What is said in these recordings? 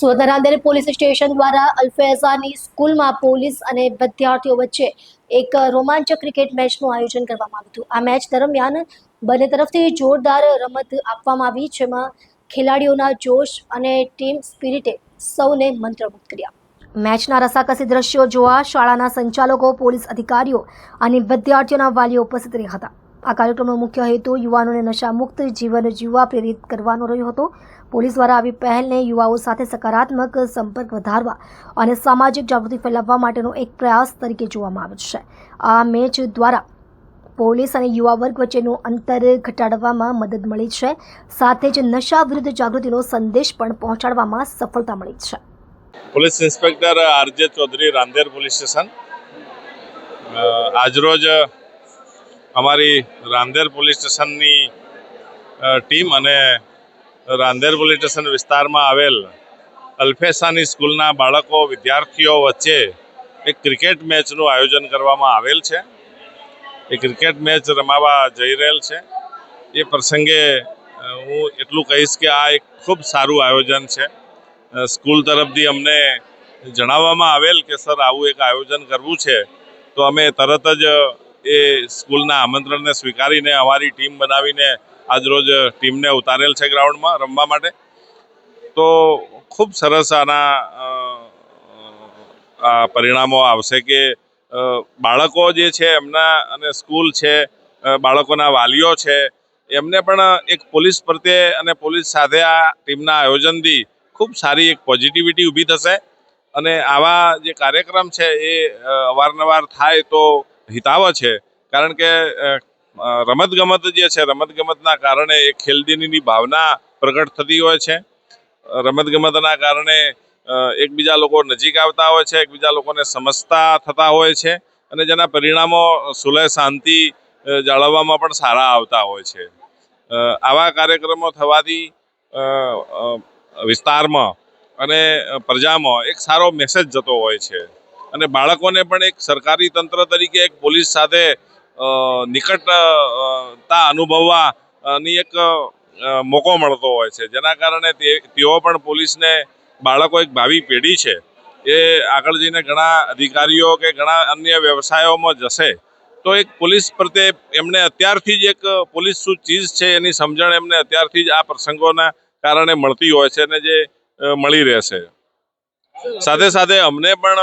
સુરતના Rander police station દ્વારા અલ્ફેઝાની સ્કૂલમાં પોલીસ અને વિદ્યાર્થીઓ વચ્ચે એક રોમાંચક ક્રિકેટ મેચનું આયોજન કરવામાં આવ્યું હતું. આ મેચ દરમિયાન બંને તરફથી જોરદાર રમત આપવામાં આવી, જેમાં ખેલાડીઓના જોશ અને ટીમ સ્પિરિટે સૌને મંત્રમુગ્ધ કર્યા. મેચના રસાકસી દ્રશ્યો જોવા શાળાના સંચાલકો, પોલીસ અધિકારીઓ અને વિદ્યાર્થીઓના વાલીઓ ઉપસ્થિત રહ્યા હતા. આ કાર્યક્રમનો મુખ્ય હેતુ યુવાનોને નશામુક્ત જીવન જીવવા પ્રેરિત કરવાનો રહ્યો હતો. પોલીસ દ્વારા આવી પહેલને યુવાઓ સાથે સકારાત્મક સંપર્ક વધારવા અને સામાજિક જાગૃતિ ફેલાવવા માટેનો એક પ્રયાસ તરીકે જોવામાં આવે છે. આ મેચ દ્વારા પોલીસ અને યુવા વર્ગ વચ્ચેનું અંતર ઘટાડવામાં મદદ મળી છે. સાથે જ નશા વિરુદ્ધ જાગૃતિનો સંદેશ પણ પહોંચાડવામાં સફળતા મળી છે. Police inspector RJ Chaudhary Rander police station. આજરોજ અમારી રાંદેર પોલીસ સ્ટેશનની ટીમ અને રાંદેર પોલીસ સ્ટેશન વિસ્તારમાં આવેલ અલ્ફેસાની સ્કૂલના બાળકો, વિદ્યાર્થીઓ વચ્ચે એક ક્રિકેટ મેચનું આયોજન કરવામાં આવેલ છે. એ ક્રિકેટ મેચ રમાવા જઈ રહેલ છે. એ પ્રસંગે હું એટલું કહીશ કે આ એક ખૂબ સારું આયોજન છે. સ્કૂલ તરફથી અમને જણાવવામાં આવેલ કે, સર, આવું એક આયોજન કરવું છે. તો અમે તરત જ એ સ્કૂલના આમંત્રણને સ્વીકારીને અમારી ટીમ બનાવીને આજરોજ ટીમને ઉતારેલ છે ગ્રાઉન્ડમાં રમવા માટે. તો ખૂબ સરસ આના પરિણામો આવશે કે બાળકો જે છે એમના અને સ્કૂલ છે બાળકોના વાલીઓ છે, એમને પણ એક પોલીસ પ્રત્યે અને પોલીસ સાથે આ ટીમના આયોજનથી ખૂબ સારી એક પોઝિટિવિટી ઊભી થશે. અને આવા જે કાર્યક્રમ છે એ અવારનવાર થાય તો હિતાવ છે. કારણ કે રમત ગમત જે છે રમત ગમતના કારણે એ ખેલદીની ભાવના પ્રગટ થતી હોય છે. રમત ગમતના કારણે એકબીજા લોકો નજીક આવતા હોય છે, એકબીજા લોકોને સમજતા થતા હોય છે અને જેના પરિણામો સુલહ શાંતિ જાળવવામાં પણ સારા આવતા હોય છે. આવા કાર્યક્રમો થવાથી વિસ્તારમાં અને પ્રજામાં એક સારો મેસેજ જતો હોય છે. અને બાળકોને પણ એક સરકારી તંત્ર તરીકે એક પોલીસ સાથે નિકટતા અનુભવવાની એક મોકો મળતો હોય છે. જેના કારણે તેઓ પણ પોલીસને બાળકો એક ભાવિ પેઢી છે. એ આગળ જઈને ઘણા અધિકારીઓ કે ઘણા અન્ય વ્યવસાયોમાં જશે. તો એક પોલીસ પ્રત્યે એમને અત્યારથી જ એક પોલીસ શું ચીજ છે એની સમજણ એમને અત્યારથી જ આ પ્રસંગોના કારણે મળતી હોય છે અને જે મળી રહેશે. સાથે સાથે અમને પણ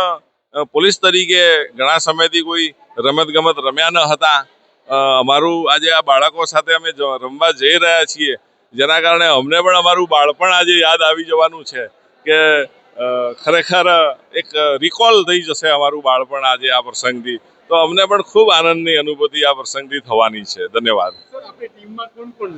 પોલીસ તરીકે ઘણા સમયથી કોઈ રમત ગમત રમ્યા ન હતા. અમારું આજે આ બાળકો સાથે અમે રમવા જઈ રહ્યા છીએ. જેના કારણે અમને પણ અમારું બાળપણ આજે યાદ આવી જવાનું છે કે ખરેખર એક રિકોલ થઈ જશે અમારું બાળપણ આજે આ પ્રસંગથી. તો અમને પણ ખૂબ આનંદની અનુભૂતિ આ પ્રસંગથી થવાની છે. ધન્યવાદ.